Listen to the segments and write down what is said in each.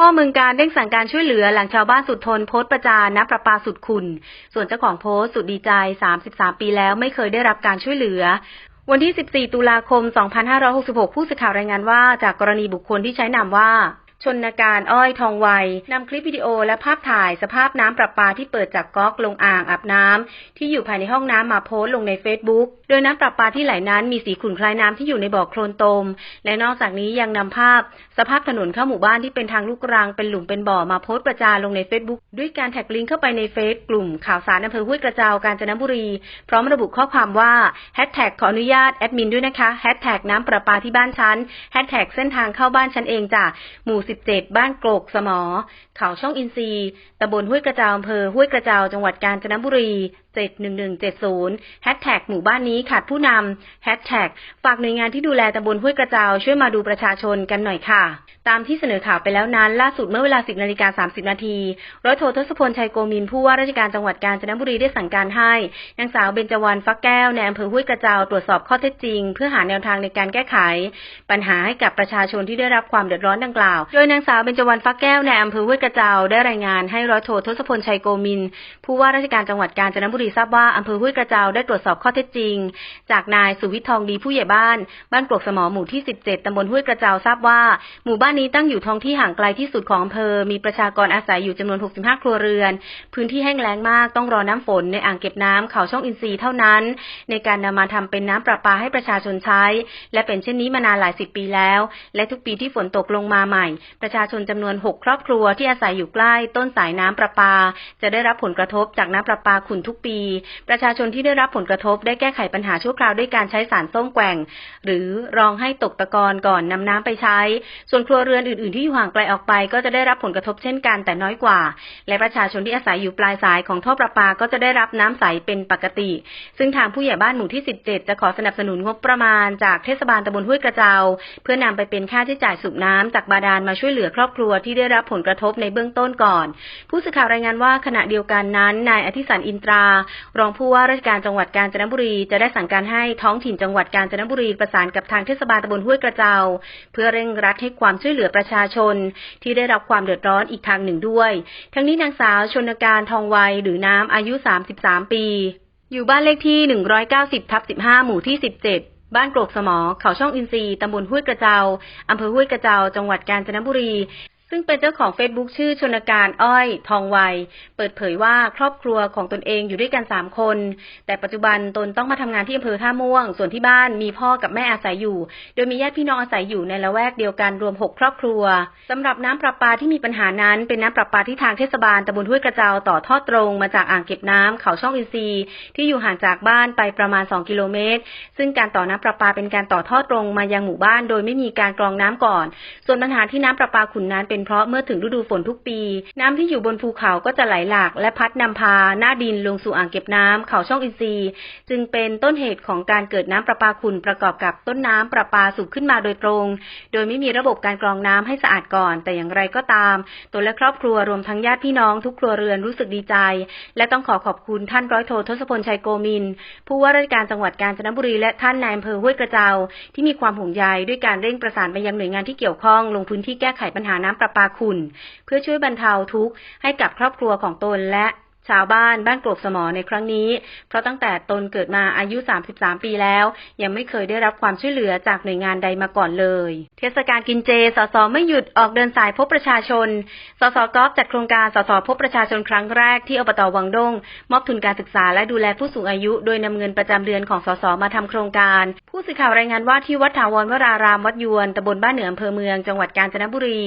พ่อเมืองการเร่งสั่งการช่วยเหลือหลังชาวบ้านสุดทนโพสต์ประจานน้ำประปาสุดขุนส่วนเจ้าของโพสต์สุดดีใจ 33 ปีแล้วไม่เคยได้รับการช่วยเหลือวันที่ 14 ตุลาคม 2566 ผู้สื่อข่าวรายงานว่า จากกรณีบุคคลที่ใช้นามว่า ชนการอ้อยทองไวนำคลิปวิดีโอและภาพถ่ายสภาพน้ำประปาที่เปิดจากก๊อกลงอ่างอาบน้ำที่อยู่ภายในห้องน้ำมาโพสต์ลงในเฟซบุ๊กโดยน้ำประปาที่ไหลนั้นมีสีขุ่นคล้ายน้ำที่อยู่ในบ่อโคลนตม และนอกจากนี้ยังนำภาพ สภาพถนนเข้าหมู่บ้านที่เป็นทางลูกรังเป็นหลุมเป็นบ่อมาโพสต์ประจานลงในเฟซบุ๊กด้วยการแท็กลิงก์เข้าไปในเฟซกลุ่มข่าวสารอำเภอห้วยกระเจ้ากาญจนบุรี พร้อมระบุข้อความว่าแฮชแท็กขออนุญาตแอดมินด้วยนะคะแฮชแท็กน้ำประปาที่บ้านฉันแฮชแท็กเส้นทางเข้าบ้านฉันเองจ้ะหมู่17 บ้านโกรกสมอ เขาช่องอินทรีย์ตำบลห้วยกระเจ้าอำเภอห้วยกระเจ้าจังหวัดกาญจนบุรี71170แฮชแท็กหมู่บ้านนี้ขาดผู้นำแฮชแท็กฝากหน่วยงานที่ดูแลตำบลห้วยกระเจาช่วยมาดูประชาชนกันหน่อยค่ะ ตามที่เสนอข่าวไปแล้วนั้น ล่าสุดเมื่อเวลา 10นาฬิกา30นาทีร้อยโททศพลชัยโกมินผู้ว่าราชการจังหวัดกาญจนบุรีได้สั่งการให้นางสาวเบญจวรรณฟักแก้วในอำเภอห้วยกระเจาตรวจสอบข้อเท็จจริง เพื่อหาแนวทางในการแก้ไข ปัญหาให้กับประชาชนที่ได้รับความเดือดร้อนดังกล่าว โดยนางสาวเบญจวรรณฟักแก้วในอำเภอห้วยกระเจาได้รายงานให้ร้อยโททศพลชัยโกมินผู้ว่าราชการจังหวัดกาญจนบุรีรีบทราบว่าอำเภอห้วยกระเจ้าได้ตรวจสอบข้อเท็จจริง จากนายสุวิทย์ทองดีผู้ใหญ่บ้าน บ้านกรกสมอหมู่ที่ 17 ตำบลห้วยกระเจ้าทราบว่า หมู่บ้านนี้ตั้งอยู่ท้องที่ห่างไกลที่สุดของอำเภอ มีประชากรอาศัยอยู่จำนวน 65 ครัวเรือน พื้นที่แห้งแล้งมากต้องรอน้ำฝนในอ่างเก็บน้ำเขาช่องอินทรีย์เท่านั้น ในการนำมาทำเป็นน้ำประปาให้ประชาชนใช้ และเป็นเช่นนี้มานานหลายสิบปีแล้ว และทุกปีที่ฝนตกลงมาใหม่ ประชาชนจำนวน 6 ครอบครัวที่อาศัยอยู่ใกล้ต้นสายน้ำประปา จะได้รับผลกระทบจากน้ำประปาขุ่นทุกปีประชาชนที่ได้รับผลกระทบได้แก้ไขปัญหาชั่วคราวด้วยการใช้สารส้มแกว่ง หรือรองให้ตกตะกอนก่อนนำน้ำไปใช้ ส่วนครัวเรือนอื่นๆที่อยู่ห่างไกลออกไป ก็จะได้รับผลกระทบเช่นกันแต่น้อยกว่า และประชาชนที่อาศัยอยู่ปลายสายของท่อประปาก็จะได้รับน้ำใสเป็นปกติ ซึ่งทางผู้ใหญ่บ้านหมู่ที่ 17 จะขอสนับสนุนงบประมาณ จากเทศบาลตำบลห้วยกระเจ้าเพื่อนำไปเป็นค่าใช้จ่ายสูบน้ำจากบาดาลมาช่วยเหลือครอบครัวที่ได้รับผลกระทบในเบื้องต้นก่อน ผู้สื่อข่าวรายงานว่าขณะเดียวกันนั้นนายอธิสันอินตรารองผู้ว่าราชการจังหวัดกาญจนบุรี จะได้สั่งการให้ท้องถิ่นจังหวัดกาญจนบุรีประสานกับทางเทศบาลตำบลห้วยกระเจ้าเพื่อเร่งรัดให้ความช่วยเหลือประชาชน ที่ได้รับความเดือดร้อนอีกทางหนึ่งด้วย ทั้งนี้นางสาวชนการทองไวหรือน้ำอายุ 33 ปี อยู่บ้านเลขที่ 190ทับ15 หมู่ที่ 17บ้านโกรกสมอ เขาช่องอินทรีย์ตำบลห้วยกระเจ้าอำเภอห้วยกระเจ้าจังหวัดกาญจนบุรี ซึ่งเป็นเจ้าของเฟซบุ๊กชื่อชนการอ้อย ทองไวเปิดเผยว่าครอบครัวของตนเองอยู่ด้วยกันสามคน แต่ปัจจุบันตนต้องมาทำงานที่อำเภอท่าม่วง ส่วนที่บ้านมีพ่อกับแม่อาศัยอยู่ โดยมีญาติพี่น้องอาศัยอยู่ในละแวกเดียวกันรวมหกครอบครัวสำหรับน้ำประปาที่มีปัญหานั้นเป็นน้ำประปาที่ทางเทศบาลตำบลห้วยกระเจ้าต่อท่อตรงมาจากอ่างเก็บน้ำเขาช่องอินทรีย์ที่อยู่ห่างจากบ้านไปประมาณ 2 กิโลเมตร ซึ่งการต่อน้ำประปาเป็นการต่อท่อตรงมายังหมู่บ้าน โดยไม่มีการกรองน้ำก่อน ส่วนปัญหาที่น้ำประปาขุ่นนั้นเป็นเพราะเมื่อถึงฤดูฝนทุกปี น้ำที่อยู่บนภูเขาก็จะไหลหลาก และพัดนำพาหน้าดินลงสู่อ่างเก็บน้ำเขาช่องอินทรีย์จึงเป็นต้นเหตุของการเกิดน้ำประปาขุ่นประกอบกับต้นน้ำประปาสูบขึ้นมาโดยตรง โดยไม่มีระบบการกรองน้ำให้สะอาดก่อน แต่อย่างไรก็ตามตัวและครอบครัวรวมทั้งญาติพี่น้องทุกครัวเรือนรู้สึกดีใจ และต้องขอขอบคุณท่านร้อยโททศพลชัยโกมิน ผู้ว่าราชการจังหวัดกาญจนบุรีและท่านนายอำเภอห้วยกระเจ้าที่มีความห่วงใยด้วยการเร่งประสานไปยังหน่วยงานที่เกี่ยวข้องลงพื้นที่แก้ไขปัญหาน้ำประปาคุณ เพื่อช่วยบรรเทาทุกข์ให้กับครอบครัวของตนและ ชาวบ้านบ้านกรกสมอในครั้งนี้ เพราะตั้งแต่ตนเกิดมาอายุ 33 ปีแล้ว ยังไม่เคยได้รับความช่วยเหลือจากหน่วยงานใดมาก่อนเลย เทศกาลกินเจ สสไม่หยุดออกเดินสายพบประชาชน สสกอฟจัดโครงการสสพบประชาชนครั้งแรกที่อบตวังดง มอบทุนการศึกษาและดูแลผู้สูงอายุ โดยนำเงินประจำเดือนของสสมาทำโครงการ ผู้สื่อข่าวรายงานว่าที่วัดถาวรวรารามวัดยวนตำบลบ้านเหนืออำเภอเมืองจังหวัดกาญจนบุรี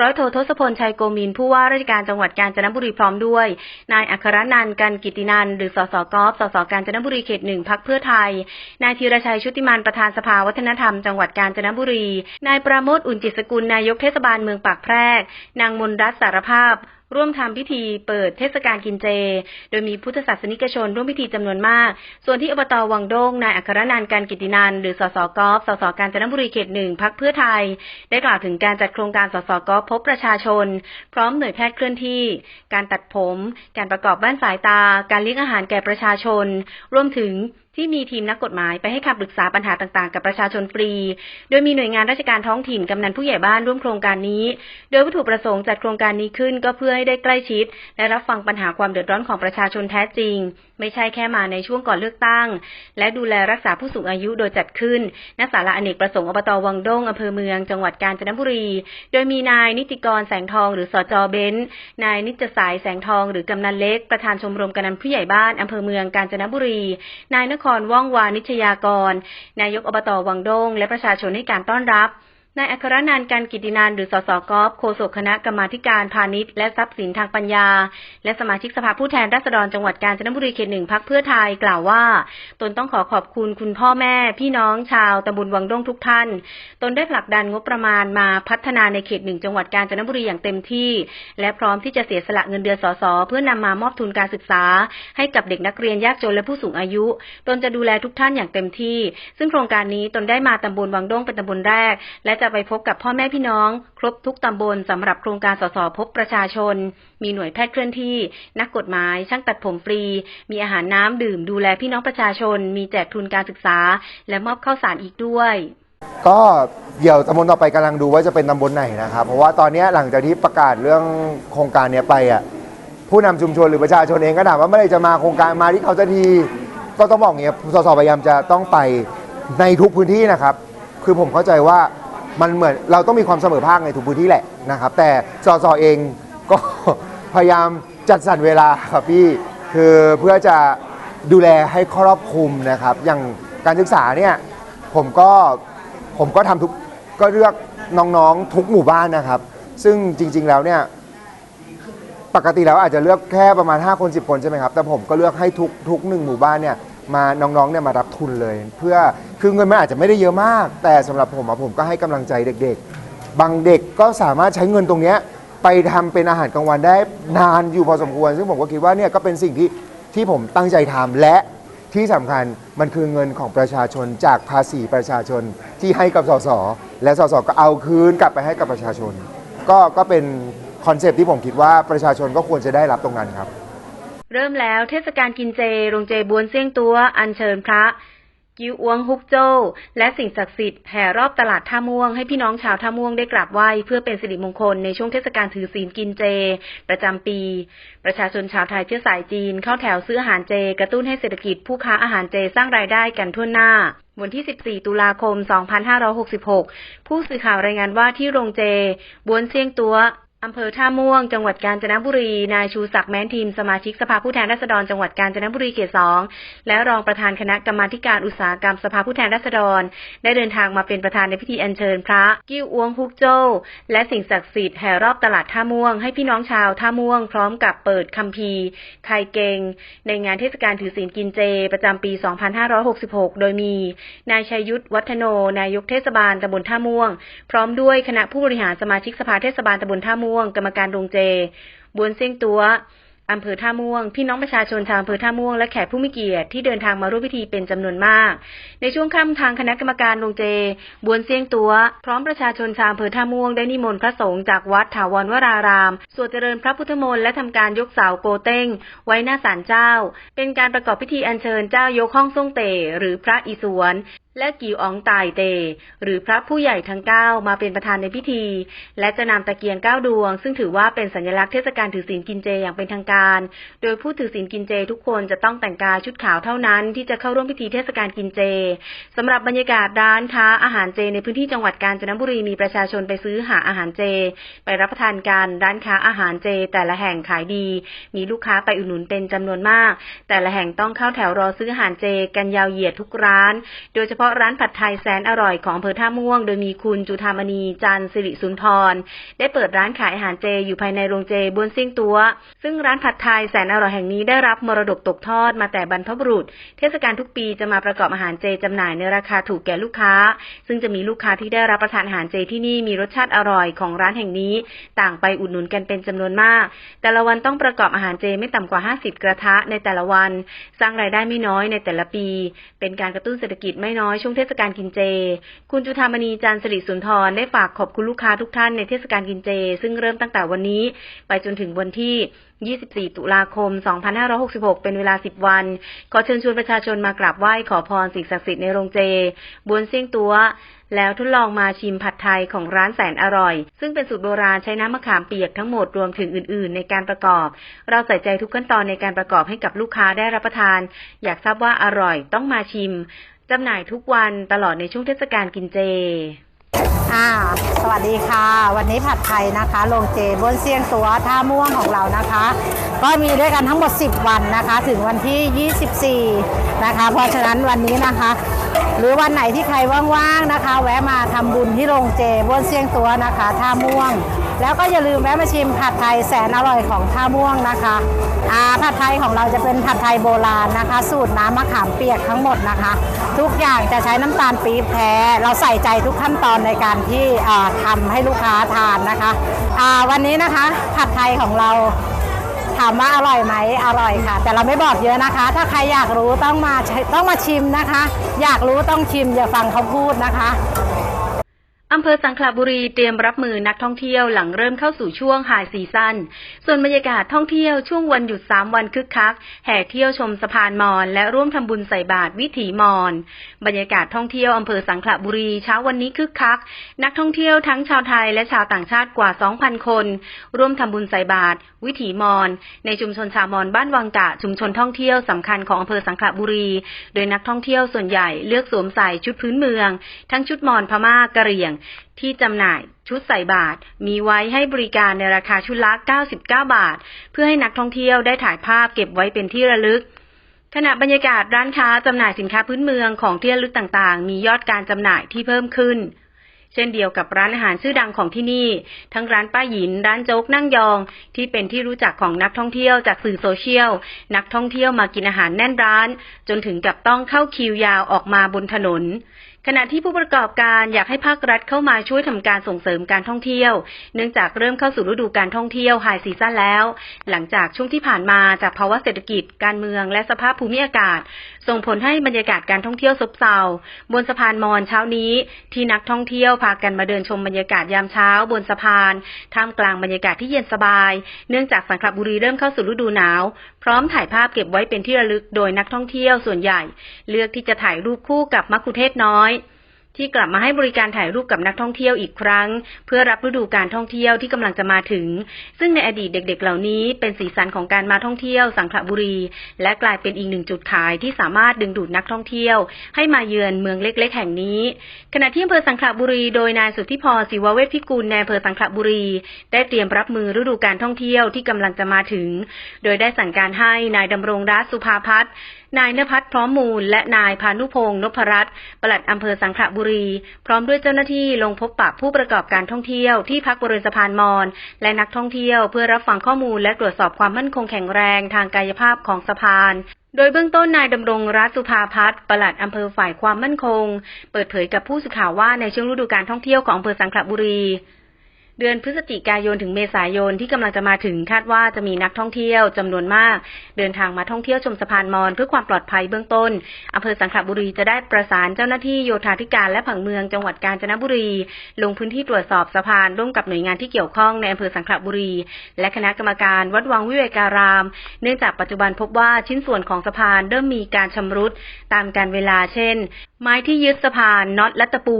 ร้อยโททศพลชัยโกมินผู้ว่าราชการจังหวัดกาญจนบุรีพร้อมด้วยนายอัครนันกันกิตินันหรือสสกอฟสสกาญจนบุรีเขตหนึ่งพักเพื่อไทย นายธีรชัยชุติมันประธานสภาวัฒนธรรมจังหวัดกาญจนบุรี นายประโมทอุ่นจิตสกุลนายกเทศบาลเมืองปากแพรก นางมนรัตน์สารภาพ ร่วมทำพิธีเปิดเทศกาลกินเจ โดยมีพุทธศาสนิกชนร่วมพิธีจำนวนมาก ส่วนที่อบตวังโดงนายอัครนันท์การกิตินันหรือสสกอฟสสกาญจนบุรีเขตหนึ่งพักเพื่อไทย ได้กล่าวถึงการจัดโครงการสสกอฟพบประชาชน พร้อมหน่วยแพทย์เคลื่อนที่ การตัดผม การประกอบบ้านสายตา การเลี้ยงอาหารแก่ประชาชน รวมถึง ที่มีทีมนักกฎหมายไปให้คำปรึกษาปัญหาต่างๆ กับประชาชนฟรี โดยมีหน่วยงานราชการท้องถิ่นกำนันผู้ใหญ่บ้านร่วมโครงการนี้ โดยวัตถุประสงค์จัดโครงการนี้ขึ้นก็เพื่อให้ได้ใกล้ชิด และรับฟังปัญหาความเดือดร้อนของประชาชนแท้จริงไม่ใช่แค่มาในช่วงก่อนเลือกตั้ง และดูแลรักษาผู้สูงอายุโดยจัดขึ้นณศาลาอเนกประสงค์อบตวังด้งอำเภอเมืองจังหวัดกาญจนบุรี โดยมีนายนิติกรแสงทองหรือสจเบนซ์นายนิจสายแสงทองหรือกำนันเล็ก ประธานชมรมกำนันผู้ใหญ่บ้านอำเภอเมืองกาญจนบุรี นายนครว่องวานิชยากร นายกอบตวังด้งและประชาชนให้การต้อนรับ นายอัครนันท์การกิตินันหรือสสกอฟโฆษกคณะกรรมาธิการพาณิชย์และทรัพย์สินทางปัญญา และสมาชิกสภาผู้แทนราษฎรจังหวัดกาญจนบุรีเขตหนึ่งพักเพื่อไทยกล่าวว่า ตนต้องขอขอบคุณคุณพ่อแม่ พี่น้องชาวตำบลวังด้งทุกท่าน ตนได้ผลักดันงบประมาณมาพัฒนาในเขตหนึ่งจังหวัดกาญจนบุรีอย่างเต็มที่ และพร้อมที่จะเสียสละเงินเดือนสสเพื่อนำมามอบทุนการศึกษา ให้กับเด็กนักเรียนยากจนและผู้สูงอายุ ตนจะดูแลทุกท่านอย่างเต็มที่ ซึ่งโครงการนี้ตนได้มาตำบลวังด้งเป็นตำบลแรก และจะไปพบกับพ่อแม่พี่น้อง ครบทุกตำบลสำหรับโครงการสสพบประชาชน มีหน่วยแพทย์เคลื่อนที่ นักกฎหมาย ช่างตัดผมฟรี มีอาหารน้ำดื่มดูแลพี่น้องประชาชน มีแจกทุนการศึกษา และมอบข้าวสารอีกด้วยก็เดี๋ยวตำบลต่อไปกำลังดูว่าจะเป็นตำบลไหนนะครับ เพราะว่าตอนนี้หลังจากที่ประกาศเรื่องโครงการนี้ไปอะผู้นำชุมชนหรือประชาชนเองก็ถามว่าเมื่อไรจะมาโครงการมาที่เขาจะทีก็ต้องบอกอย่างเงี้ยสสพยายามจะต้องไปในทุกพื้นที่นะครับ คือผมเข้าใจว่า มันเหมือนเราต้องมีความเสมอภาคในทุกพื้นที่แหละนะครับ แต่สสเองก็ พยายามจัดสรรเวลาครับพี่คือเพื่อจะดูแลให้ครอบคลุมนะครับ อย่างการศึกษาเนี่ยผมก็ผมก็ทำทุกก็เลือกน้องๆทุกหมู่บ้านนะครับ ซึ่งจริง ๆแล้วเนี่ยปกติแล้วอาจจะเลือกแค่ประมาณ 5 คน 10 คนใช่ไหมครับ แต่ผมก็เลือกให้ทุกทุกหนึ่งหมู่บ้านเนี่ย มาน้องๆเนี่ยมารับทุนเลย เพื่อคือเงินมันอาจจะไม่ได้เยอะมาก แต่สำหรับผมอะผมก็ให้กำลังใจเด็กๆ บางเด็กก็สามารถใช้เงินตรงเนี้ยไปทำเป็นอาหารกลางวันได้นานอยู่พอสมควร ซึ่งผมก็คิดว่าเนี่ยก็เป็นสิ่งที่ที่ผมตั้งใจทำและที่สำคัญมันคือเงินของประชาชนจากภาษีประชาชนที่ให้กับสสและสสก็เอาคืนกลับไปให้กับประชาชน ก็ก็เป็นคอนเซปต์ที่ผมคิดว่าประชาชนก็ควรจะได้รับตรงนั้นครับ เริ่มแล้วเทศกาลกินเจ โรงเจบวนเสี่ยงตัว อัญเชิญพระ กิวอวงฮุกโจ้ และสิ่งศักดิ์สิทธิ์แห่รอบตลาดท่าม่วงให้พี่น้องชาวท่าม่วงได้กราบไหว้เพื่อเป็นสิริมงคลในช่วงเทศกาลถือศีลกินเจ ประจำปี ประชาชนชาวไทยเชื้อสายจีนเข้าแถวซื้ออาหารเจ กระตุ้นให้เศรษฐกิจผู้ค้าอาหารเจสร้างรายได้กันทั่วหน้าวันที่ 14 ตุลาคม 2566 ผู้สื่อข่าวรายงานว่าที่โรงเจ บวนเซียงตัว อำเภอท่าม่วง จังหวัดกาญจนบุรี นายชูศักดิ์แม้นทีม สมาชิกสภาผู้แทนราษฎรจังหวัดกาญจนบุรีเขตสอง และรองประธานคณะกรรมาการอุตสาหกรรมสภาผู้แทนราษฎร ได้เดินทางมาเป็นประธานในพิธีอัญเชิญพระ กิ้วอวงฮุกโจ้ และสิ่งศักดิ์สิทธิ์แห่รอบตลาดท่าม่วง ให้พี่น้องชาวท่าม่วง พร้อมกับเปิดคัมภีร์ไคเกงในงานเทศกาลถือศีลกินเจ ประจำปี 2566 โดยมี นายชัยยุทธวัฒโน นายกเทศบาลตำบลท่าม่วง พร้อมด้วยคณะผู้บริหารสมาชิกสภาเทศบาลตำบลท่าม่วงกรรมการโรงเจ บวนเซียงตัวอำเภอท่าม่วง พี่น้องประชาชนชาวอำเภอท่าม่วงและแขกผู้มีเกียรติที่เดินทางมาร่วมพิธีเป็นจำนวนมาก ในช่วงค่ำทางคณะกรรมการโรงเจ บวนเซียงตัว พร้อมประชาชนชาวอำเภอท่าม่วงได้นิมนต์พระสงฆ์จากวัดถาวรวราราม สวดเจริญพระพุทธมนต์และทำการยกเสาโกเต้ง ไว้หน้าศาลเจ้า เป็นการประกอบพิธีอัญเชิญเจ้ายกห้องทรงเตหรือพระอิศวร และกิวอองตายเต หรือพระผู้ใหญ่ทั้งเก้ามาเป็นประธานในพิธี และจะนำตะเกียงเก้าดวง ซึ่งถือว่าเป็นสัญลักษณ์เทศกาลถือศีลกินเจอย่างเป็นทางการ โดยผู้ถือศีลกินเจทุกคนจะต้องแต่งกายชุดขาวเท่านั้น ที่จะเข้าร่วมพิธีเทศกาลกินเจสำหรับบรรยากาศร้านค้าอาหารเจในพื้นที่จังหวัดกาญจนบุรีมีประชาชนไปซื้อหาอาหารเจ ไปรับประทานกันร้านค้าอาหารเจ แต่ละแห่งขายดี มีลูกค้าไปอุดหนุนเป็นจำนวนมาก แต่ละแห่งต้องเข้าแถวรอซื้ออาหารเจ กันยาวเหยียดทุกร้าน โดยเฉพาะร้านผัดไทยแสนอร่อยของอำเภอท่าม่วง โดยมีคุณจุธามณีจันสิริสุนทร ได้เปิดร้านขายอาหารเจอยู่ภายในโรงเจบนซียงตัว ซึ่งร้านผัดไทยแสนอร่อยแห่งนี้ได้รับมรดกตกทอดมาแต่บรรพบุรุษ เทศกาลทุกปีจะมาประกอบอาหารเจจำหน่ายในราคาถูกแก่ลูกค้า ซึ่งจะมีลูกค้าที่ได้รับประทานอาหารเจที่นี่มีรสชาติอร่อยของร้านแห่งนี้ ต่างไปอุดหนุนกันเป็นจำนวนมาก แต่ละวันต้องประกอบอาหารเจไม่ต่ำกว่า 50 กระทะในแต่ละวัน สร้างรายได้ไม่น้อยในแต่ละปี เป็นการกระตุ้นเศรษฐกิจไม่น้อยช่วงเทศกาลกินเจ คุณจุธามณีจันสิริสุนทรได้ฝากขอบคุณลูกค้าทุกท่านในเทศกาลกินเจ ซึ่งเริ่มตั้งแต่วันนี้ ไปจนถึงวันที่ 24 ตุลาคม 2566 เป็นเวลา 10 วัน ขอเชิญชวนประชาชนมากราบไหว้ขอพรสิ่งศักดิ์สิทธิ์ในโรงเจ บวนเซียงตัวแล้วทดลองมาชิมผัดไทยของร้านแสนอร่อย ซึ่งเป็นสูตรโบราณใช้น้ำมะขามเปียกทั้งหมดรวมถึงอื่น ๆ ในการประกอบ เราใส่ใจทุกขั้นตอนในการประกอบให้กับลูกค้าได้รับประทาน อยากทราบว่าอร่อยต้องมาชิม จำหน่ายทุกวันตลอดในช่วงเทศกาลกินเจ อ่า สวัสดีค่ะ วันนี้ผัดไทยนะคะโรงเจบนเซียงตัวท่าม่วงของเรานะคะ ก็มีด้วยกันทั้งหมด 10 วันนะคะ ถึงวันที่ 24 นะคะ เพราะฉะนั้นวันนี้นะคะ หรือวันไหนที่ใครว่างๆนะคะ แวะมาทำบุญที่โรงเจบนเซียงตัวนะคะ ท่าม่วง แล้วก็อย่าลืมแวะมาชิมผัดไทยแสนอร่อยของท่าม่วงนะคะอ่าผัดไทยของเราจะเป็นผัดไทยโบราณนะคะ สูตรน้ำมะขามเปียกทั้งหมดนะคะ ทุกอย่างจะใช้น้ำตาลปี๊บแท้ เราใส่ใจทุกขั้นตอนในการที่อ่าทำให้ลูกค้าทานนะคะอ่าวันนี้นะคะผัดไทยของเราถามว่าอร่อยไหมอร่อยค่ะ แต่เราไม่บอกเยอะนะคะ ถ้าใครอยากรู้ต้องมาต้องมาชิมนะคะ อยากรู้ต้องชิมอย่าฟังเขาพูดนะคะ อำเภอสังขละบุรีเตรียมรับมือนักท่องเที่ยวหลังเริ่มเข้าสู่ช่วงไฮซีซั่น ส่วนบรรยากาศท่องเที่ยวช่วงวันหยุด 3 วันคึกคัก แห่เที่ยวชมสะพานมอญและร่วมทำบุญใส่บาตรวิถีมอญบรรยากาศท่องเที่ยวอำเภอสังขละบุรีเช้าวันนี้คึกคัก นักท่องเที่ยวทั้งชาวไทยและชาวต่างชาติกว่า 2,000 คน ร่วมทำบุญใส่บาตรวิถีมอญในชุมชนชาวมอญบ้านวังกะชุมชนท่องเที่ยวสำคัญของอำเภอสังขละบุรี โดยนักท่องเที่ยวส่วนใหญ่เลือกสวมใส่ชุดพื้นเมือง ทั้งชุดมอญพม่ากะเหรี่ยงที่จำหน่ายชุดใส่บาตรมีไว้ให้บริการในราคาชุดละ 99 บาท เพื่อให้นักท่องเที่ยวได้ถ่ายภาพเก็บไว้เป็นที่ระลึกขณะบรรยากาศร้านค้าจำหน่ายสินค้าพื้นเมืองของที่ระลึกต่างๆ มียอดการจำหน่ายที่เพิ่มขึ้น เช่นเดียวกับร้านอาหารชื่อดังของที่นี่ ทั้งร้านป้าหยิน ร้านโจ๊กนั่งยอง ที่เป็นที่รู้จักของนักท่องเที่ยวจากสื่อโซเชียล นักท่องเที่ยวมากินอาหารแน่นร้าน จนถึงกับต้องเข้าคิวยาวออกมาบนถนน ขณะที่ผู้ประกอบการอยากให้ภาครัฐเข้ามาช่วยทำการส่งเสริมการท่องเที่ยว เนื่องจากเริ่มเข้าสู่ฤดูการท่องเที่ยวไฮซีซั่นแล้ว หลังจากช่วงที่ผ่านมาจากภาวะเศรษฐกิจ การเมืองและสภาพภูมิอากาศ ส่งผลให้บรรยากาศการท่องเที่ยวซบเซาบนสะพานมอญเช้านี้ ที่นักท่องเที่ยวพากันมาเดินชมบรรยากาศยามเช้า บนสะพานท่ามกลางบรรยากาศที่เย็นสบาย เนื่องจากสังขละบุรีเริ่มเข้าสู่ฤดูหนาว พร้อมถ่ายภาพเก็บไว้เป็นที่ระลึกโดยนักท่องเที่ยวส่วนใหญ่ เลือกที่จะถ่ายรูปคู่กับมักคุเทศน้อย ที่กลับมาให้บริการถ่ายรูปกับนักท่องเที่ยวอีกครั้ง เพื่อรับฤดูการท่องเที่ยวที่กำลังจะมาถึง ซึ่งในอดีตเด็ก ๆ เหล่านี้เป็นสีสันของการมาท่องเที่ยวสังขละบุรี และกลายเป็นอีกหนึ่งจุดขายที่สามารถดึงดูดนักท่องเที่ยว ให้มาเยือนเมืองเล็ก ๆ แห่งนี้ ขณะที่อำเภอสังขละบุรีโดยนายสุทธิพรศิวเวชพิกุลในอำเภอสังขละบุรี ได้เตรียมรับมือฤดูการท่องเที่ยวที่กำลังจะมาถึง โดยได้สั่งการให้นายดำรงรัตสุภาพัฒน์ นายนภัทรพร้อมมูล และนายพานุพงศ์นพรัตน์ปลัดอำเภอสังขละบุรี พร้อมด้วยเจ้าหน้าที่ลงพบปะผู้ประกอบการท่องเที่ยวที่พักบริเวณสะพานมอญและนักท่องเที่ยวเพื่อรับฟังข้อมูลและตรวจสอบความมั่นคงแข็งแรงทางกายภาพของสะพานโดยเบื้องต้นนายดำรงรัตสุภาพัฒน์ปลัดอำเภอฝ่ายความมั่นคง เปิดเผยกับผู้สื่อข่าวว่าในช่วงฤดูการท่องเที่ยวของอำเภอสังขละบุรี เดือนพฤศจิกายนถึงเมษายนที่กำลังจะมาถึงคาดว่าจะมีนักท่องเที่ยวจำนวนมาก เดินทางมาท่องเที่ยวชมสะพานมอญเพื่อความปลอดภัยเบื้องต้นอำเภอสังขละบุรีจะได้ประสานเจ้าหน้าที่โยธาธิการและผังเมืองจังหวัดกาญจนบุรี ลงพื้นที่ตรวจสอบสะพานร่วมกับหน่วยงานที่เกี่ยวข้องในอำเภอสังขละบุรี และคณะกรรมการวัดวังวิเวการาม เนื่องจากปัจจุบันพบว่าชิ้นส่วนของสะพานเริ่มมีการชำรุดตามการเวลาเช่น ไม้ที่ยึดสะพานน็อตและตะปู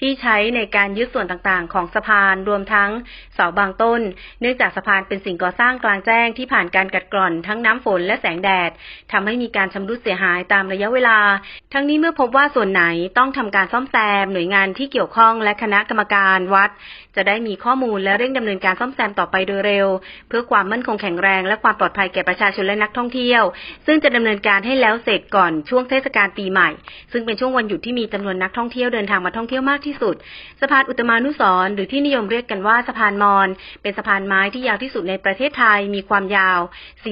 ที่ใช้ในการยึดส่วนต่างๆ ของสะพานรวมทั้งเสาบางต้น เนื่องจากสะพานเป็นสิ่งก่อสร้างกลางแจ้งที่ผ่านการกัดกร่อนทั้งน้ำฝนและแสงแดดทำให้มีการชำรุดเสียหายตามระยะเวลา ทั้งนี้เมื่อพบว่าส่วนไหนต้องทำการซ่อมแซม หน่วยงานที่เกี่ยวข้องและคณะกรรมการวัดจะได้มีข้อมูลและเร่งดำเนินการซ่อมแซมต่อไปโดยเร็ว เพื่อความมั่นคงแข็งแรงและความปลอดภัยแก่ประชาชนและนักท่องเที่ยว ซึ่งจะดำเนินการให้แล้วเสร็จก่อนช่วงเทศกาลปีใหม่ ซึ่งเป็นช่วงวันหยุดที่มีจำนวนนักท่องเที่ยวเดินทางมาท่องเที่ยวมากที่สุด สะพานอุตมานุสร์หรือที่นิยมเรียกกันว่าสะพานมอญเป็นสะพานไม้ที่ยาวที่สุดในประเทศไทยมีความยาว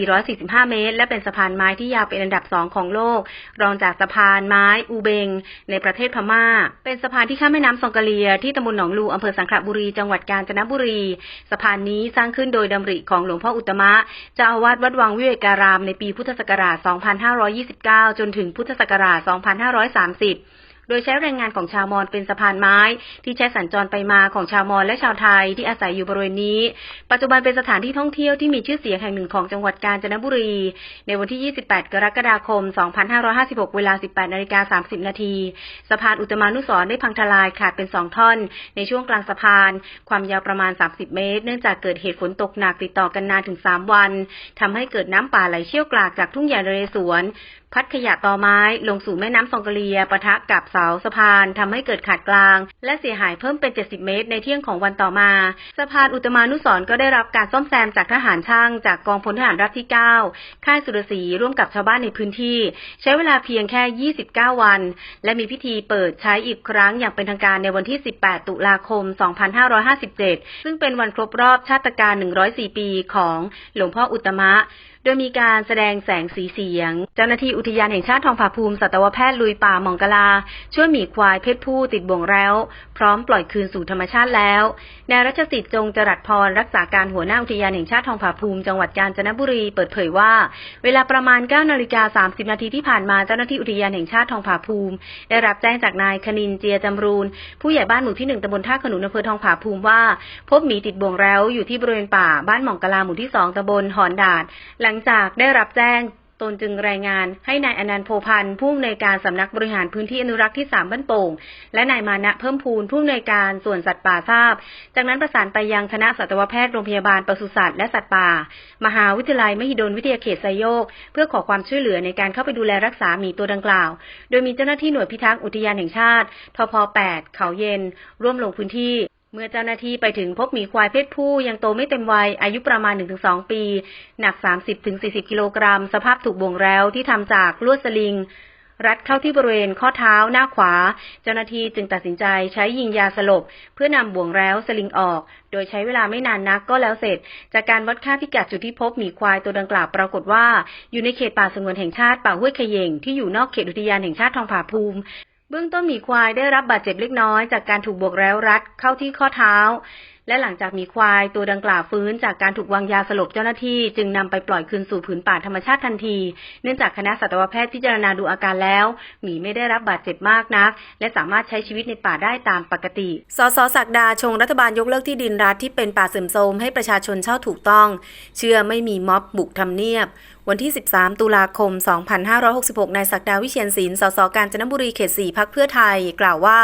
445 เมตร และเป็นสะพานไม้ที่ยาวเป็นอันดับสองของโลก รองจากสะพานไม้อูเบง ในประเทศพม่า เป็นสะพานที่ข้ามแม่น้ำซองกะเลียที่ตำบลหนองลูอำเภอสังขละบุรีจังหวัดกาญจนบุรี สะพานนี้สร้างขึ้นโดยดำริของหลวงพ่ออุตตมะเจ้าอาวาสวัดวังวิเวการามในปีพุทธศักราช 2529 จนถึงพุทธศักราช 2530 โดยใช้แรงงานของชาวมอญเป็นสะพานไม้ ที่ใช้สัญจรไปมาของชาวมอญและชาวไทยที่อาศัยอยู่บริเวณนี้ ปัจจุบันเป็นสถานที่ท่องเที่ยวที่มีชื่อเสียงแห่งหนึ่งของจังหวัดกาญจนบุรี ในวันที่ 28 กรกฎาคม 2556 เวลา 18นาฬิกา30 นาที สะพานอุตมานุสรได้พังทลายขาดเป็น2ท่อน ในช่วงกลางสะพาน ความยาวประมาณ 30 เมตร เนื่องจากเกิดเหตุฝนตกหนักติดต่อกันนานถึง 3 วันทำให้เกิดน้ำป่าไหลเชี่ยวกรากจากทุ่งใหญ่นเรศวรพัดขยะต่อไม้ลงสู่แม่น้ำซองกะเลียปะทะกับเสาสะพานทำให้เกิดขาดกลาง และเสียหายเพิ่มเป็น 70 เมตร ในเที่ยงของวันต่อมา สะพานอุตมานุสรก็ได้รับการซ่อมแซมจากทหารช่าง จากกองพลทหารราบที่ 9 ค่ายสุรศรีร่วมกับชาวบ้านในพื้นที่ ใช้เวลาเพียงแค่ 29 วัน และมีพิธีเปิดใช้อีกครั้งอย่างเป็นทางการในวันที่ 18 ตุลาคม 2557 ซึ่งเป็นวันครบรอบชาติการ 104 ปีของหลวงพ่ออุตมะ ดยมีการแสดงแสงสีเสียง เจ้าหน้าที่อุทยานแห่งชาติทองผาภูมิ สัตวแพทย์ลุยป่าหมองกลา ช่วยหมีควายเพศผู้ติดบ่วงแล้ว พร้อมปล่อยคืนสู่ธรรมชาติแล้วนายรัชสิทธิ์จงจรัสพรรักษาการหัวหน้าอุทยานแห่งชาติทองผาภูมิจังหวัดกาญจนบุรีเปิดเผยว่า เวลาประมาณ9นาฬิกา30นาทีที่ผ่านมาเจ้าหน้าที่อุทยานแห่งชาติทองผาภูมิ ได้รับแจ้งจากนายคณินเจียจำรูนผู้ใหญ่บ้านหมู่ที่หนึ่งตำบลท่าขนุนอำเภอทองผาภูมิว่า พบหมีติดบ่วงแล้วอยู่ที่บริเวณป่าบ้านหมองกลาหมู่ที่สองตำบลหอนดาดหลังังจากได้รับแจ้งตนจึงรายงานให้นายอนันต์โพพันธ์ผู้อำนวยการสำนักบริหารพื้นที่อนุรักษ์ที่สามบ้านโป่ง และนายมานะเพิ่มพูนผู้อำนวยการส่วนสัตว์ป่าทราบ จากนั้นประสานไปยังคณะสัตวแพทย์โรงพยาบาลปศุสัตว์และสัตว์ป่า มหาวิทยาลัยมหิดลวิทยาเขตไซโยก เพื่อขอความช่วยเหลือในการเข้าไปดูแลรักษาหมีตัวดังกล่าว โดยมีเจ้าหน้าที่หน่วยพิทักษ์อุทยานแห่งชาติทพ 8 เขาเย็น ร่วมลงพื้นที่ เมื่อเจ้าหน้าที่ไปถึงพบหมีควายเพศผู้ยังโตไม่เต็มวัย อายุประมาณ 1-2 ปี หนัก 30-40 กิโลกรัม สภาพถูกบ่วงแล้วที่ทำจากลวดสลิง รัดเข้าที่บริเวณข้อเท้าหน้าขวา เจ้าหน้าที่จึงตัดสินใจใช้ยิงยาสลบ เพื่อนำบ่วงแล้วสลิงออก โดยใช้เวลาไม่นานนักก็แล้วเสร็จ จากการวัดค่าพิกัดจุดที่พบหมีควายตัวดังกล่าวปรากฏว่า อยู่ในเขตป่าสงวนแห่งชาติป่าห้วยขยงที่อยู่นอกเขตอุทยานแห่งชาติทองผาภูมิ เบื้องต้นหมีควายได้รับบาดเจ็บเล็กน้อยจากการถูกบวกแล้วรัดเข้าที่ข้อเท้า และหลังจากหมีควายตัวดังกล่าวฟื้นจากการถูกวางยาสลบเจ้าหน้าที่จึงนำไปปล่อยคืนสู่ผืนป่าธรรมชาติทันที เนื่องจากคณะสัตวแพทย์พิจารณาดูอาการแล้ว หมีไม่ได้รับบาดเจ็บมากนัก และสามารถใช้ชีวิตในป่าได้ตามปกติ สสศักดาชงรัฐบาลยกเลิกที่ดินรัฐที่เป็นป่าเสื่อมโทรมให้ประชาชนเช่าถูกต้อง เชื่อไม่มีม็อบบุกทำเนียบ วันที่ 13 ตุลาคม 2566 นายศักดาวิเชียนศิลป์ สส กาญจนบุรี เขต 4 พักเพื่อไทย กล่าวว่า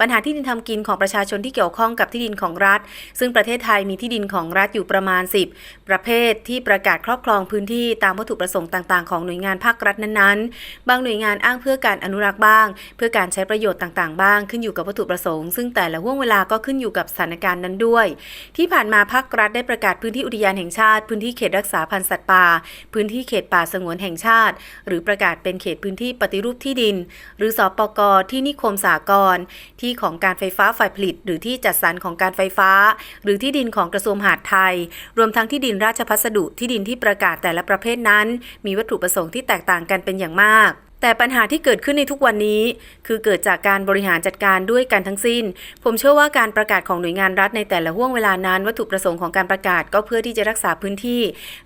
ปัญหาที่ดินทำกินของประชาชนที่เกี่ยวข้องกับที่ดินของรัฐ ซึ่งประเทศไทยมีที่ดินของรัฐอยู่ประมาณ 10 ประเภทที่ประกาศครอบครองพื้นที่ตามวัตถุประสงค์ต่างๆ ของหน่วยงานภาครัฐนั้นๆ บางหน่วยงานอ้างเพื่อการอนุรักษ์บ้าง เพื่อการใช้ประโยชน์ต่างๆ บ้าง ขึ้นอยู่กับวัตถุประสงค์ ซึ่งแต่ละห่วงเวลาก็ขึ้นอยู่กับสถานการณ์นั้นด้วย ที่ผ่านมาภาครัฐได้ประกาศพื้นที่อุทยานแห่งชาติ พื้นที่เขตรักษาพันธุ์สัตว์ป่า พื้นที่เขตป่าสงวนแห่งชาติ หรือประกาศเป็นเขตพื้นที่ปฏิรูปที่ดิน หรือสปกที่นิคมสากรที่ของการไฟฟ้าฝ่ายผลิต หรือที่จัดสรรของการไฟฟ้า หรือที่ดินของกระทรวงมหาดไทย รวมทั้งที่ดินราชพัสดุที่ดินที่ประกาศแต่ละประเภทนั้น มีวัตถุประสงค์ที่แตกต่างกันเป็นอย่างมาก แต่ปัญหาที่เกิดขึ้นในทุกวันนี้ คือเกิดจากการบริหารจัดการด้วยกันทั้งสิ้น ผมเชื่อว่าการประกาศของหน่วยงานรัฐในแต่ละห่วงเวลานั้น วัตถุประสงค์ของการประกาศก็เพื่อที่จะรักษาพื้นที่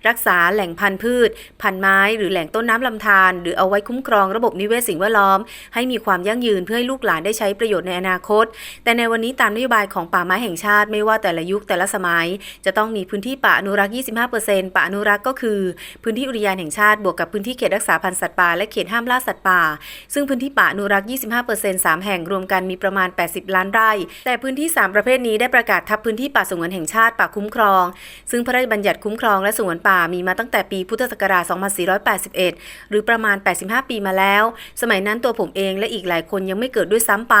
รักษาแหล่งพันธุ์พืช พันธุ์ไม้ หรือแหล่งต้นน้ำลำธารหรือเอาไว้คุ้มครองระบบนิเวศสิ่งแวดล้อม ให้มีความยั่งยืนเพื่อให้ลูกหลานได้ใช้ประโยชน์ในอนาคต แต่ในวันนี้ตามนโยบายของป่าไม้แห่งชาติไม่ว่าแต่ละยุคแต่ละสมัย จะต้องมีพื้นที่ป่าอนุรักษ์ 25%ป่าอนุรักษ์ก็คือ พื้นที่อุทยานแห่งชาติบวกกับพื้นที่เขตรักษาพันธุ์สัตว์ป่าและเขตห้ามล่าสัตว์ป่า ซึ่งพื้นที่ป่าอนุรักษ์ 25% 3 แห่งรวมกันมีประมาณ 80 ล้านไร่ แต่พื้นที่ 3 ประเภทนี้ได้ประกาศทับพื้นที่ป่าสงวนแห่งชาติป่าคุ้มครอง ซึ่งพระราชบัญญัติคุ้มครองและสงวนป่ามีมาตั้งแต่ปีพุทธศักราช 2481 หรือประมาณ 85 ปีมาแล้ว สมัยนั้นตัวผมเองและอีกหลายคนยังไม่เกิดด้วยซ้ำไป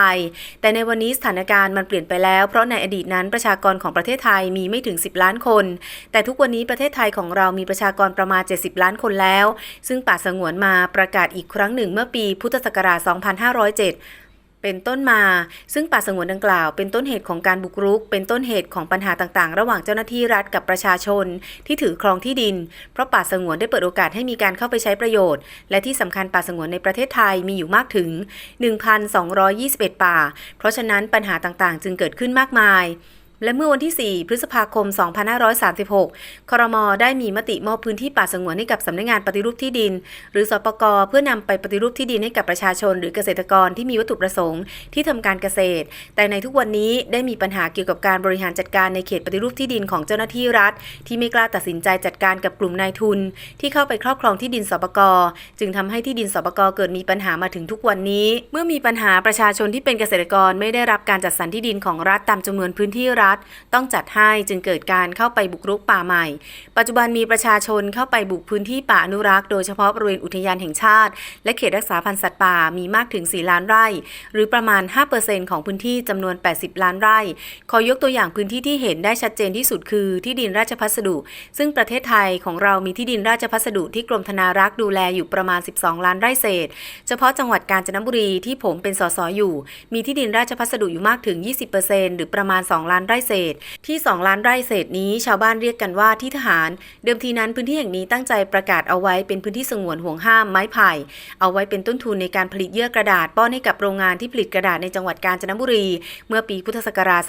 แต่ในวันนี้สถานการณ์มันเปลี่ยนไปแล้วเพราะในอดีตนั้นประชากรของประเทศไทยมีไม่ถึง 10 ล้านคน แต่ทุกวันนี้ประเทศไทยของเรามีประชากรประมาณ 70 ล้านคนแล้ว ซึ่งป่าสงวนมาประกาศอีกครั้งหนึ่งเมื่อปีพุทธศักราช 2507 เป็นต้นมา ซึ่งป่าสงวนดังกล่าว เป็นต้นเหตุของการบุกรุก เป็นต้นเหตุของปัญหาต่างๆ ระหว่างเจ้าหน้าที่รัฐกับประชาชน ที่ถือครองที่ดิน เพราะป่าสงวนได้เปิดโอกาสให้มีการเข้าไปใช้ประโยชน์ และที่สำคัญป่าสงวนในประเทศไทยมีอยู่มากถึง 1,221 ป่า เพราะฉะนั้นปัญหาต่างๆ จึงเกิดขึ้นมากมาย และเมื่อวันที่ 4 พฤษภาคม 2536 ครม ได้มีมติมอบพื้นที่ป่าสงวนให้กับสำนักงานปฏิรูปที่ดิน หรือสปกเพื่อนำไปปฏิรูปที่ดินให้กับประชาชน หรือเกษตรกรที่มีวัตถุประสงค์ที่ทำการเกษตร แต่ในทุกวันนี้ได้มีปัญหาเกี่ยวกับการบริหารจัดการในเขตปฏิรูปที่ดินของเจ้าหน้าที่รัฐ ที่ไม่กล้าตัดสินใจจัดการกับกลุ่มนายทุน ที่เข้าไปครอบครองที่ดินสปกจึงทำให้ที่ดินสปกเกิดมีปัญหามาถึงทุกวันนี้ เมื่อมีปัญหาประชาชนที่เป็นเกษตรกรไม่ได้รับการจัดสรรที่ดินของรัฐตามจำนวนพื้นที่รัฐต้องจัดให้จึงเกิดการเข้าไปบุกรุกป่าใหม่ ปัจจุบันมีประชาชนเข้าไปบุกพื้นที่ป่าอนุรักษ์โดยเฉพาะบริเวณอุทยานแห่งชาติ และเขตรักษาพันธุ์สัตว์ป่ามีมากถึง 4 ล้านไร่ หรือประมาณ 5%ของพื้นที่จำนวน 80 ล้านไร่ ขอยกตัวอย่างพื้นที่ที่เห็นได้ชัดเจนที่สุดคือที่ดินราชพัสดุ ซึ่งประเทศไทยของเรามีที่ดินราชพัสดุที่กรมธนารักษ์ดูแลอยู่ประมาณ 12 ล้านไร่เศษ เฉพาะจังหวัดกาญจนบุรีที่ผมเป็นสสอยู่ มีที่ดินราชพัสดุอยู่มากถึง 20%หรือประมาณ 2 ล้านไร่เศษ ที่ 2 ล้านไร่เศษนี้ชาวบ้านเรียกกันว่าที่ทหาร เดิมทีนั้นพื้นที่แห่งนี้ตั้งใจประกาศเอาไว้เป็นพื้นที่สงวนห่วงห้ามไม้ไผ่ เอาไว้เป็นต้นทุนในการผลิตเยื่อกระดาษ ป้อนให้กับโรงงานที่ผลิตกระดาษในจังหวัดกาญจนบุรี เมื่อปีพุทธศักราช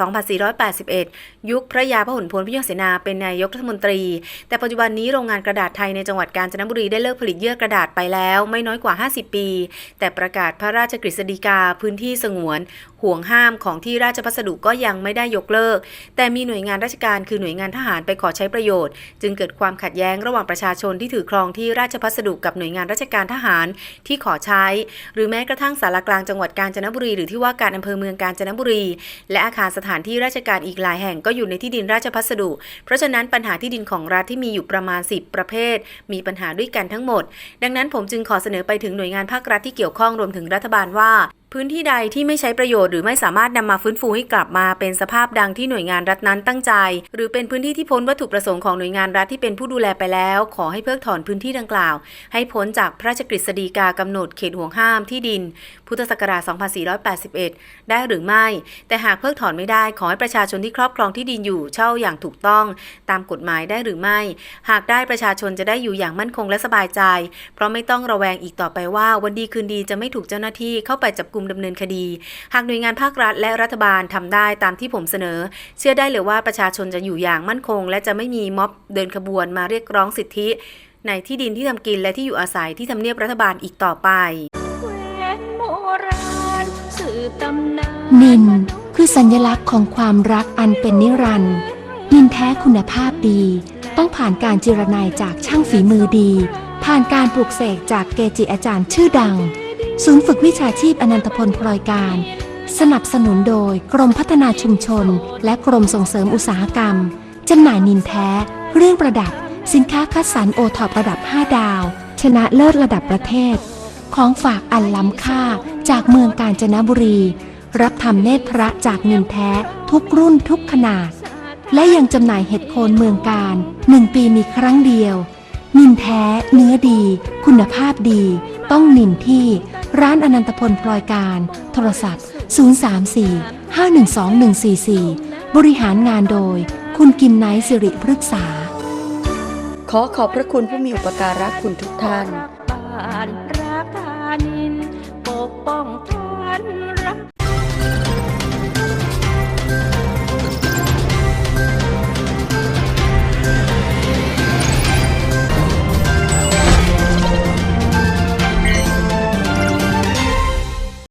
2481 ยุคพระยาพหลพลพิยศเสนาเป็นนายกรัฐมนตรี แต่ปัจจุบันนี้โรงงานกระดาษไทยในจังหวัดกาญจนบุรีได้เลิกผลิตเยื่อกระดาษไปแล้ว ไม่น้อยกว่า 50 ปี แต่ประกาศพระราชกฤษฎีกาพื้นที่สงวน ห่วงห้ามของที่ราชพัสดุก็ยังไม่ได้ยกเลิก แต่มีหน่วยงานราชการคือหน่วยงานทหารไปขอใช้ประโยชน์ จึงเกิดความขัดแย้งระหว่างประชาชนที่ถือครองที่ราชพัสดุกับหน่วยงานราชการทหารที่ขอใช้ หรือแม้กระทั่งสารกลางจังหวัดกาญจนบุรี หรือที่ว่าการอำเภอเมืองกาญจนบุรี และอาคารสถานที่ราชการอีกหลายแห่งก็อยู่ในที่ดินราชพัสดุ เพราะฉะนั้นปัญหาที่ดินของรัฐที่มีอยู่ประมาณ 10 ประเภท มีปัญหาด้วยกันทั้งหมด ดังนั้นผมจึงขอเสนอไปถึงหน่วยงานภาครัฐที่เกี่ยวข้องรวมถึงรัฐบาลว่า พื้นที่ใดที่ไม่ใช้ประโยชน์หรือไม่สามารถนำมาฟื้นฟูให้กลับมาเป็นสภาพดังที่หน่วยงานรัฐนั้นตั้งใจ หรือเป็นพื้นที่ที่พ้นวัตถุประสงค์ของหน่วยงานรัฐที่เป็นผู้ดูแลไปแล้ว ขอให้เพิกถอนพื้นที่ดังกล่าว ให้พ้นจากพระราชกฤษฎีกากำหนดเขตห่วงห้ามที่ดิน พุทธศักราช 2481 ได้หรือไม่ แต่หากเพิกถอนไม่ได้ขอให้ประชาชนที่ครอบครองที่ดินอยู่เช่าอย่างถูกต้อง ตามกฎหมายได้หรือไม่ หากได้ประชาชนจะได้อยู่อย่างมั่นคงและสบายใจ เพราะไม่ต้องระแวงอีกต่อไปว่าวันดีคืนดีจะไม่ถูกเจ้าหน้าที่เข้าไปจับกลุมดำเนินคดี หากหน่วยงานภาครัฐและรัฐบาลทำได้ตามที่ผมเสนอ เชื่อได้เลยว่าประชาชนจะอยู่อย่างมั่นคง และจะไม่มีม็อบเดินขบวนมาเรียกร้องสิทธิ ในที่ดินที่ทำกินและที่อยู่อาศัยที่ทำเนียบรัฐบาลอีกต่อไปนินคือสัญลักษณ์ของความรักอันเป็นนิรันดร์นินแท้คุณภาพดี ต้องผ่านการจิรนัยจากช่างฝีมือดี ผ่านการปลูกเสกจากเกจิอาจารย์ชื่อดัง ศูนย์ฝึกวิชาชีพอนันตพลพลอยการ สนับสนุนโดยกรมพัฒนาชุมชน และกรมส่งเสริมอุตสาหกรรม จำหน่ายนินแท้ เครื่องประดับ สินค้าคัดสรรโอทอประดับ 5 ดาว ชนะเลิศระดับประเทศ ของฝากอันล้ำค่าจากเมืองกาญจนบุรี รับทำเนตรพระจากนินแท้ ทุกรุ่นทุกขนาด และยังจำหน่ายเห็ดโคนเมืองการหนึ่งปีมีครั้งเดียวนินแท้ เนื้อดี คุณภาพดี ต้องนินที่ร้านอนันตพลพลอยการ โทรศัพท์ 034 512 144 บริหารงานโดย คุณกิมไนท์สิริพฤกษา ขอขอบพระคุณผู้มีอุปการะคุณทุกท่านบ้านรักธานิน